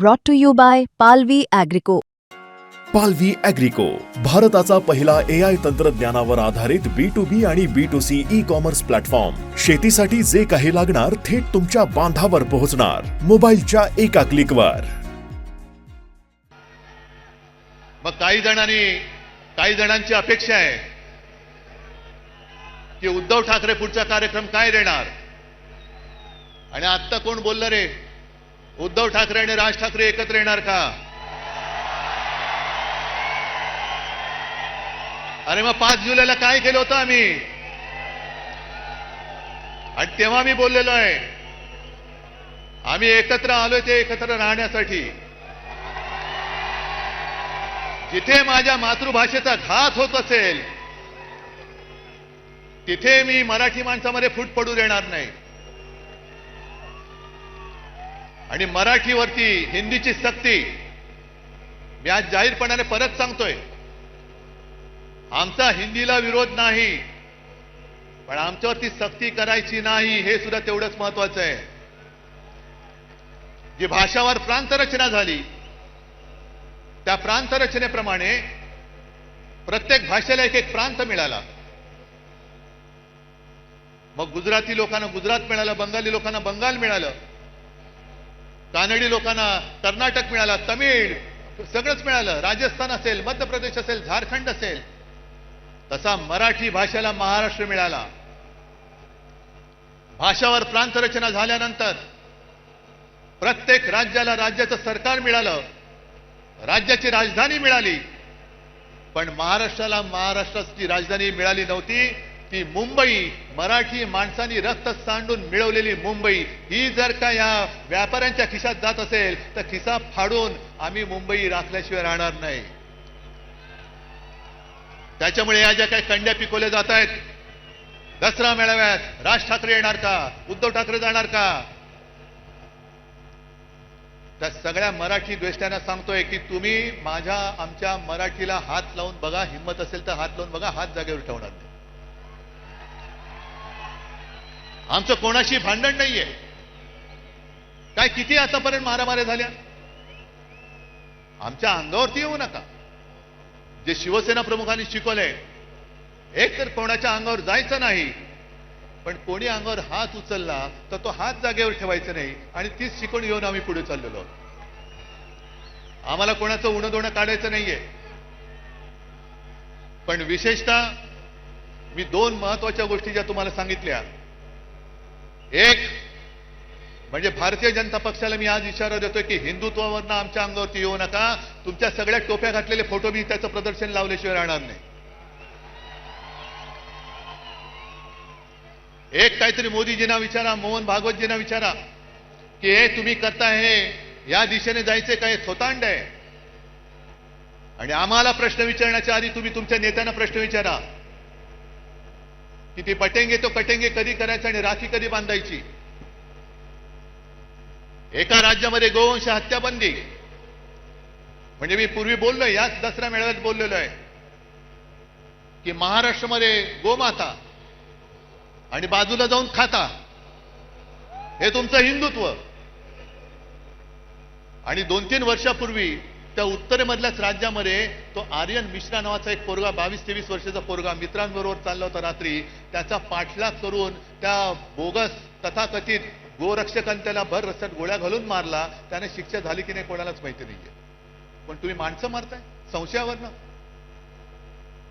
brought to you by Palvi Agrico. पालवी अॅग्रिको भारताचा पहिला ए आय तंत्रज्ञानावर आधारित बी टू बी आणि B to C e commerce platform शेतीसाठी जे काही लागणार थेट तुमच्या बांधावर पोहोचणार. मोबाईलच्या एका क्लिकवर मग काही जणांनी काही जणांची अपेक्षा आहे की उद्धव ठाकरे पुढचा कार्यक्रम काय देणार? आणि आत्ता कोण बोललं रे? उद्धव ठाकरे आणि राज ठाकरे एकत्र येणार का? अरे मग पाच जुलैला काय केलं होतं आम्ही? आणि तेव्हा मी बोललेलो आहे आम्ही एकत्र आलोय ते एकत्र राहण्यासाठी. जिथे माझ्या मातृभाषेचा घात होत असेल तिथे मी मराठी माणसामध्ये फूट पडू देणार नाही. आणि मराठीवरती हिंदीची सक्ती. मी आज जाहीरपणाने परत सांगतोय आमचा हिंदीला विरोध नाही पण आमच्यावरती सक्ती करायची नाही हे सुद्धा तेवढंच महत्वाचं आहे. जी भाषावर प्रांतरचना झाली त्या प्रांत रचनेप्रमाणे प्रत्येक भाषेला एक एक प्रांत मिळाला. मग गुजराती लोकांना गुजरात मिळालं बंगाली लोकांना बंगाल मिळालं. कानडी लोकांना कर्नाटक मिळाला तमिळ सगळंच मिळालं. राजस्थान असेल मध्य प्रदेश असेल झारखंड असेल. तसा मराठी भाषेला महाराष्ट्र मिळाला. भाषावर प्रांत रचना झाल्यानंतर प्रत्येक राज्याला राज्याचं सरकार मिळालं. राज्याची राजधानी मिळाली. पण महाराष्ट्राला महाराष्ट्राची राजधानी मिळाली नव्हती. ती मुंबई मराठी माणसांनी रक्त सांडून मिळवलेली मुंबई ही जर का या व्यापाऱ्यांच्या खिशात जात असेल तर खिसा फाडून आम्ही मुंबई राखल्याशिवाय राहणार नाही. त्याच्यामुळे या ज्या काही कंड्या पिकवल्या जात आहेत दसरा मेळाव्यात राज ठाकरे येणार का? उद्धव ठाकरे जाणार का? त्या सगळ्या मराठी द्वेष्ट्यांना सांगतोय की तुम्ही माझ्या आमच्या मराठीला हात लावून बघा हिंमत असेल तर हात लावून बघा हात जागेवर ठेवणार नाही. आमचं कोणाशी भांडण नाहीये. काय किती आतापर्यंत मारामाऱ्या झाल्या? आमच्या अंगावरती येऊ नका. जे शिवसेना प्रमुखांनी शिकवलंय एक तर कोणाच्या अंगावर जायचं नाही पण कोणी अंगावर हात उचलला तर तो हात जागेवर ठेवायचा नाही आणि तीच शिकवण घेऊन आम्ही पुढे चाललेलो आम्हाला कोणाचं उणं दोणं काढायचं नाहीये. पण विशेषतः मी दोन महत्त्वाच्या गोष्टी ज्या तुम्हाला सांगितल्या एक म्हणजे भारतीय जनता पक्षाला मी आज इशारा देतोय की हिंदुत्वावरनं आमच्या अंगावरती येऊ नका. तुमच्या सगळ्या टोप्या घातलेले फोटो मी त्याचं प्रदर्शन लावल्याशिवाय राहणार नाही. एक काहीतरी मोदीजींना विचारा मोहन भागवतजींना विचारा की हे तुम्ही करता हे या दिशेने जायचे काय? थोतांड आहे. आणि आम्हाला प्रश्न विचारण्याच्या आधी तुम्ही तुमच्या नेत्यांना प्रश्न विचारा. की ती पटेंगे तो कटेंगे कधी करायचं आणि राखी कधी बांधायची? एका राज्यामध्ये गोवंश हत्याबंदी म्हणजे मी पूर्वी बोललोय याच दसरा मेळाव्यात बोललेलो आहे. की महाराष्ट्रामध्ये गोमाता आणि बाजूला जाऊन खाता हे तुमचं हिंदुत्व. आणि दोन तीन वर्षापूर्वी त्या उत्तरेमधल्याच राज्यामध्ये तो आर्यन मिश्रा नावाचा एक पोरगा बावीस तेवीस वर्षाचा पोरगा मित्रांबरोबर चालला होता रात्री. त्याचा पाठलाग करून त्या बोगस तथाकथित गोरक्षकांनी त्याला भर रस्त्यात गोळ्या घालून मारला. त्याने शिक्षा झाली की नाही कोणालाच माहिती नाहीये. पण तुम्ही माणसं मारताय? संशयावरनं?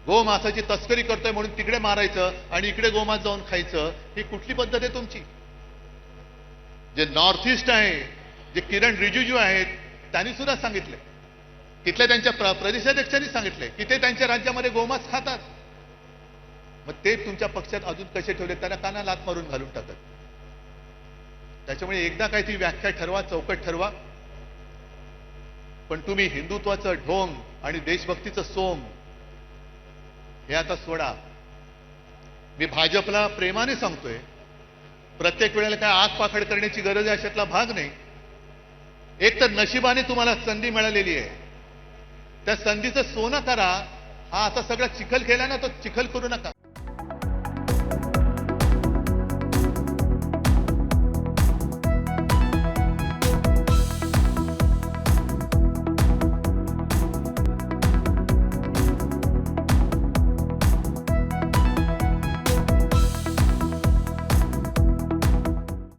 गोमासाची तस्करी करतोय म्हणून तिकडे मारायचं आणि इकडे गोमास जाऊन खायचं ही कुठली पद्धत आहे तुमची? जे नॉर्थ ईस्ट आहे जे किरण रिजिजू आहेत त्यांनी सुद्धा सांगितले तिथल्या त्यांच्या प्र- प्रदेशाध्यक्षांनी सांगितले की ते त्यांच्या राज्यामध्ये गोमास खातात. मग ते तुमच्या पक्षात अजून कसे ठेवले त्यांना काना लात मारून घालून टाकत त्याच्यामुळे एकदा काही ती व्याख्या ठरवा चौकट ठरवा. पण तुम्ही हिंदुत्वाचं ढोंग आणि देशभक्तीचं सोम हे आता सोडा. मी भाजपला प्रेमाने सांगतोय प्रत्येक वेळेला काय आग पाखड करण्याची गरज आहे अशातला भाग नाही. एक तर नशिबाने तुम्हाला संधी मिळालेली आहे. त्या संधीचं सोनं करा. हा आता सगळं चिखल केला ना तो चिखल करू नका.